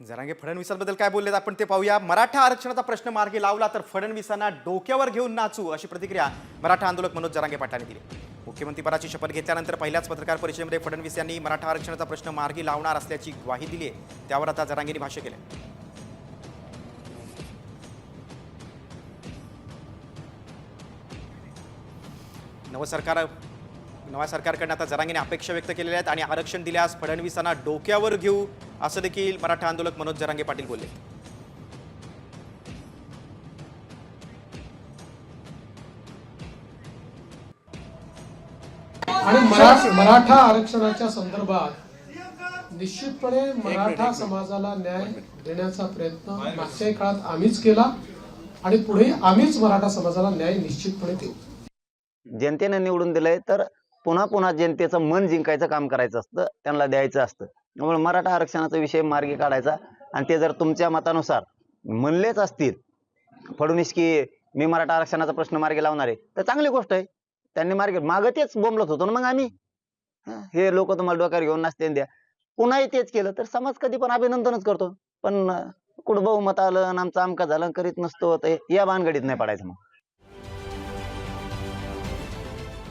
जरांगे फडणवीसांबद्दल काय बोलले आपण ते पाहूया. मराठा आरक्षणाचा प्रश्न मार्गी लावला तर फडणवीसांना डोक्यावर घेऊन नाचू अशी प्रतिक्रिया मराठा आंदोलक मनोज जरांगे पाटलांनी दिली. मुख्यमंत्रीपदाची शपथ घेतल्यानंतर पहिल्याच पत्रकार परिषदेमध्ये फडणवीस यांनी मराठा आरक्षणाचा प्रश्न मार्गी लावणार असल्याची ग्वाही दिली आहे. त्यावर आता जरांगेंनी भाष्य केलं नवं सरकार नव्या सरकारकडनं आता जरांगीने अपेक्षा व्यक्त केलेल्या आहेत आणि आरक्षण दिल्यास फडणवीसांना डोक्यावर घेऊ असं देखील मराठा आंदोलक मनोज जरांगे पाटील बोलले. आणि मरा- मराठा आरक्षणाच्या संदर्भात निश्चितपणे मराठा समाजाला न्याय देण्याचा प्रयत्न मागच्याही काळात आम्हीच केला आणि पुढे आम्हीच मराठा समाजाला न्याय निश्चितपणे देऊ. जनतेने निवडून दिलंय तर पुन्हा पुन्हा जनतेचं मन जिंकायचं काम करायचं असतं त्यांना द्यायचं असतं. त्यामुळे मराठा आरक्षणाचा विषय मार्गी काढायचा आणि ते जर तुमच्या मतानुसार म्हणलेच असतील फडणवीस की मी मराठा आरक्षणाचा प्रश्न मार्गी लावणार आहे तर चांगली गोष्ट आहे. त्यांनी मार्गी मागं तेच बोंबलत होतो ना मग आम्ही? हे लोक तुम्हाला डोक्यावर घेऊन नसते द्या. पुन्हाही तेच केलं तर समाज कधी पण अभिनंदनच करतो. पण कुठं बहुमत आलं आमचं आमका झालं करीत नसतो तर या भानगडीत नाही पडायचं मग.